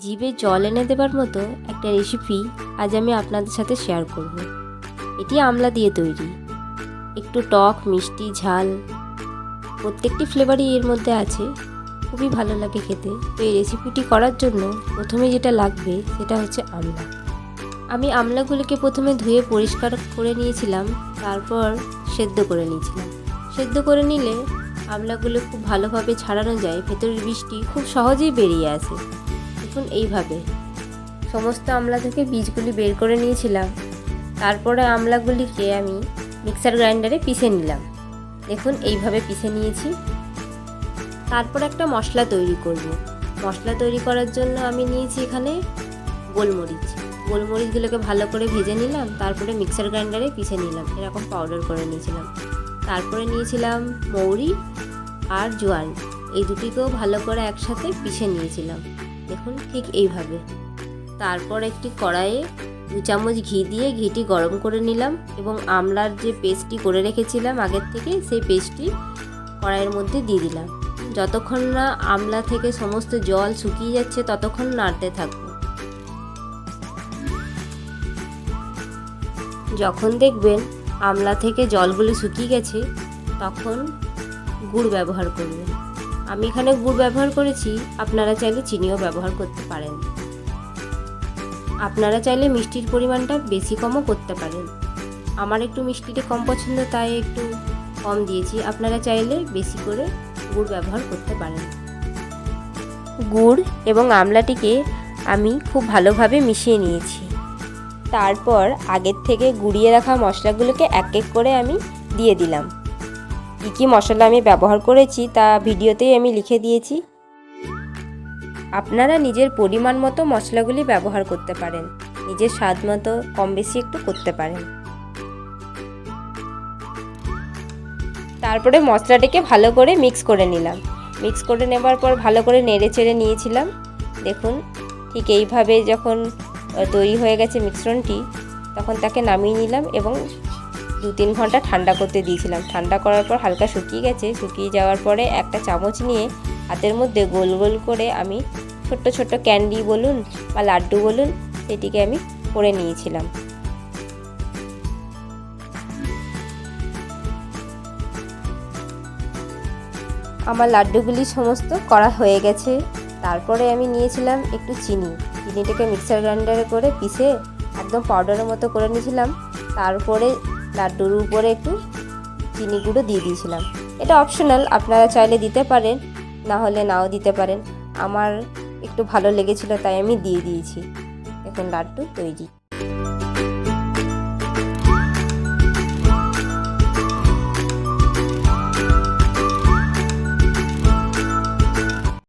জিভে জল এনে দেবার মতো একটা রেসিপি আজ আমি আপনাদের সাথে শেয়ার করব। এটি আমলা দিয়ে তৈরি। একটু টক, মিষ্টি, ঝাল, প্রত্যেকটি ফ্লেভারই এর মধ্যে আছে। খুবই ভালো লাগে খেতে। তো এই রেসিপিটি করার জন্য প্রথমে যেটা লাগবে সেটা হচ্ছে আমলা। আমি আমলাগুলোকে প্রথমে ধুয়ে পরিষ্কার করে নিয়েছিলাম, তারপর সেদ্ধ করে নিয়েছিলাম। সেদ্ধ করে নিলে আমলাগুলো খুব ভালোভাবে ছাড়ানো যায়, ভেতরের বীজটি খুব সহজেই বেরিয়ে আসে। দেখুন এইভাবে। সমস্ত আমলা থেকে বীজগুলি বের করে নিয়েছিলাম। তারপরে আমলাগুলিকে আমি মিক্সার গ্রাইন্ডারে পিষে নিলাম। দেখুন, এইভাবে পিষে নিয়েছি। তারপর একটা মশলা তৈরি করব। মশলা তৈরি করার জন্য আমি নিয়েছি এখানে গোলমরিচ। গোলমরিচগুলোকে ভালো করে ভেজে নিলাম, তারপরে মিক্সার গ্রাইন্ডারে পিষে নিলাম। এরকম পাউডার করে নিয়েছিলাম। তারপরে নিয়েছিলাম মৌরি আর জোয়ান। এই দুটিকেও ভালো করে একসাথে পিষে নিয়েছিলাম। দেখুন, ঠিক এইভাবে। তারপর একটি কড়াইয়ে দু চামচ ঘি দিয়ে ঘিটি গরম করে নিলাম এবং আমলার যে পেস্টটি করে রেখেছিলাম আগের থেকে সেই পেস্টটি কড়াইয়ের মধ্যে দিয়ে দিলাম। যতক্ষণ না আমলা থেকে সমস্ত জল শুকিয়ে যাচ্ছে, ততক্ষণ নাড়তে থাকব। যখন দেখবেন আমলা থেকে জলগুলো শুকিয়ে গেছে, তখন গুড় ব্যবহার করবেন। আমি এখানে গুড় ব্যবহার করেছি, আপনারা চাইলে চিনিও ব্যবহার করতে পারেন। আপনারা চাইলে মিষ্টির পরিমাণটা বেশি কমও করতে পারেন। আমার একটু মিষ্টিটা কম পছন্দ, তাই একটু কম দিয়েছি। আপনারা চাইলে বেশি করে গুড় ব্যবহার করতে পারেন। গুড় এবং আমলাটিকে আমি খুব ভালোভাবে মিশিয়ে নিয়েছি। তারপর আগের থেকে গুঁড়িয়ে রাখা মশলাগুলোকে এক এক করে আমি দিয়ে দিলাম। কী কী মশলা আমি ব্যবহার করেছি তা ভিডিওতেই আমি লিখে দিয়েছি। আপনারা নিজের পরিমাণ মতো মশলাগুলি ব্যবহার করতে পারেন। নিজের স্বাদ মতো কম বেশি একটু করতে পারেন। তারপরে মশলাটাকে ভালো করে মিক্স করে নিলাম। মিক্স করে নেবার পর ভালো করে নেড়ে চেড়ে নিয়েছিলাম। দেখুন, ঠিক এইভাবে যখন তৈরি হয়ে গেছে মিশ্রণটি, তখন তাকে নামিয়ে নিলাম এবং দু তিন ঘণ্টা ঠান্ডা করতে দিয়েছিলাম। ঠান্ডা করার পর হালকা শুকিয়ে গেছে। শুকিয়ে যাওয়ার পরে একটা চামচ নিয়ে হাতের মধ্যে গোল গোল করে আমি ছোট্ট ছোট্ট ক্যান্ডি বলুন বা লাড্ডু বলুন সেটিকে আমি করে নিয়েছিলাম। আমার লাড্ডুগুলি সমস্ত করা হয়ে গেছে। তারপরে আমি নিয়েছিলাম একটু চিনি। চিনিটাকে মিক্সার গ্রাইন্ডারে করে পিষে একদম পাউডারের মতো করে নিয়েছিলাম। তারপরে লাড্ডুর উপরে একটু চিনি গুঁড়ো দিয়ে দিয়েছিলাম। এটা অপশনাল আপনারা চাইলে দিতে পারেন, না হলে নাও দিতে পারেন। আমার একটু ভালো লেগেছিল, তাই আমি দিয়ে দিয়েছি। এখন লাড্ডু তৈরি।